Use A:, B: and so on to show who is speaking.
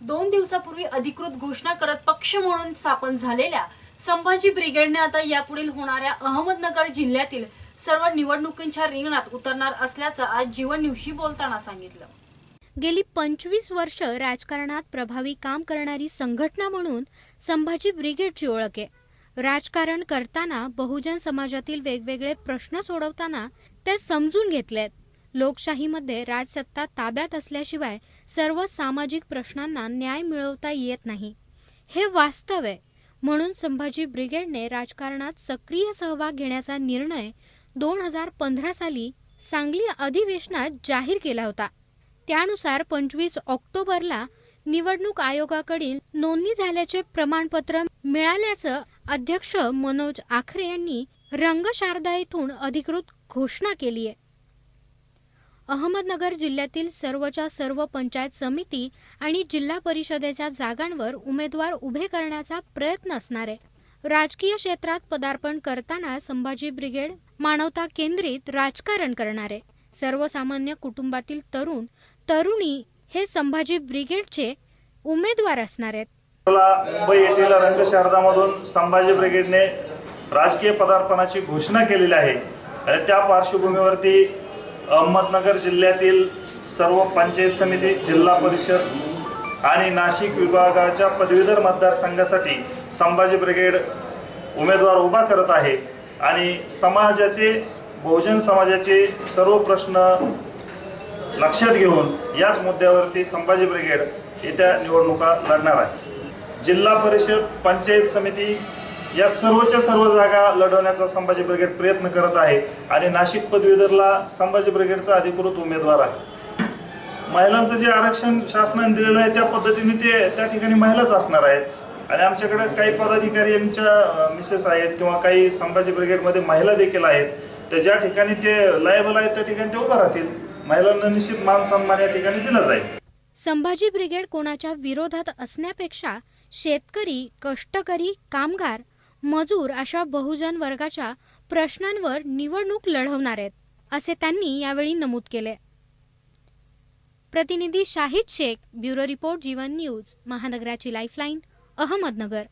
A: दोन दिवसापूर्वी अधिकृत घोषणा करत पक्ष म्हणून स्थापन झालेल्या संभाजी ब्रिगेडने आता यापुढील होणाऱ्या अहमदनगर जिल्ह्यातील सर्व निवडणुकींच्या रिंगणात उतरणार असल्याचं आज जीवन न्यूजशी बोलताना सांगितलं.
B: गेली पंचवीस वर्ष राजकारणात प्रभावी काम करणारी संघटना म्हणून संभाजी ब्रिगेडची ओळख आहे. राजकारण करताना बहुजन समाजातील वेगवेगळे प्रश्न सोडवताना ते समजून घेतलेत. लोकशाहीमध्ये राजसत्ता ताब्यात असल्याशिवाय सर्व सामाजिक प्रश्नांना न्याय मिळवता येत नाही. हे वास्तव आहे. म्हणून संभाजी ब्रिगेडने राजकारणात सक्रिय सहभाग घेण्याचा निर्णय दोन हजार पंधरा साली सांगली अधिवेशनात जाहीर केला होता. त्यानुसार पंचवीस ऑक्टोबरला निवडणूक आयोगाकडील नोंदणी झाल्याचे प्रमाणपत्र मिळाल्याचं अध्यक्ष मनोज आखरे यांनी रंगशारदा येथून अधिकृत घोषणा केली आहे अहमदनगर जिल्ह्यातील सर्वच्या सर्व पंचायत समिती आणि जिल्हा परिषदेच्या जागांवर उमेदवार उभे करण्याचा प्रयत्न असणार आहे. राजकीय क्षेत्रात पदार्पण करताना संभाजी ब्रिगेड मानवता केंद्रित राजकारण करणार आहे. सर्वसामान्य कुटुंबातील तरुण तरुणी हे संभाजी ब्रिगेडचे उमेदवार असणार आहेत.
C: मुंबई येथील रंगशारदामधून संभाजी ब्रिगेडने राजकीय पदार्पणाची घोषणा केलेली आहे. आणि त्या पार्श्वभूमीवरती अहमदनगर जिल्ह्यातील सर्व पंचायत समिती जिल्हा परिषद आणि नाशिक विभागाच्या पदवीधर मतदारसंघासाठी संभाजी ब्रिगेड उमेदवार उभा करत आहे. आणि समाजाचे बहुजन समाजाचे सर्व प्रश्न लक्षात घेऊन याच मुद्द्यावरती संभाजी ब्रिगेड येत्या निवडणुका लढणार आहे. जिल्हा परिषद पंचायत समिती या सर्वच्या सर्व जागा लढवण्याचा संभाजी ब्रिगेड प्रयत्न करत आहे आणि नाशिक पदवीधरला संभाजी ब्रिगेडचा अधिकृत उमेदवार आहे. महिलांचं जे आरक्षण शासनाने दिलेलं आहे त्या पद्धतीने ते त्या ठिकाणी महिलाच असणार आहेत. आणि आमच्याकडे काही पदाधिकारी यांच्या मिसेस आहेत किंवा काही संभाजी ब्रिगेडमध्ये महिला देखील आहेत तर ज्या ठिकाणी ते लायबल आहेत त्या ठिकाणी ते उभं राहतील. महिलांना निश्चित मान सन्मान या ठिकाणी दिला जाईल.
B: संभाजी ब्रिगेड कोणाच्या विरोधात असण्यापेक्षा शेतकरी कष्टकरी कामगार मजूर अशा बहुजन वर्गाच्या प्रश्नांवर निवडणूक लढवणार आहेत असे त्यांनी यावेळी नमूद केले. प्रतिनिधी Shahid Shaikh bureau report Jeevan news महानगराची lifeline Ahmednagar.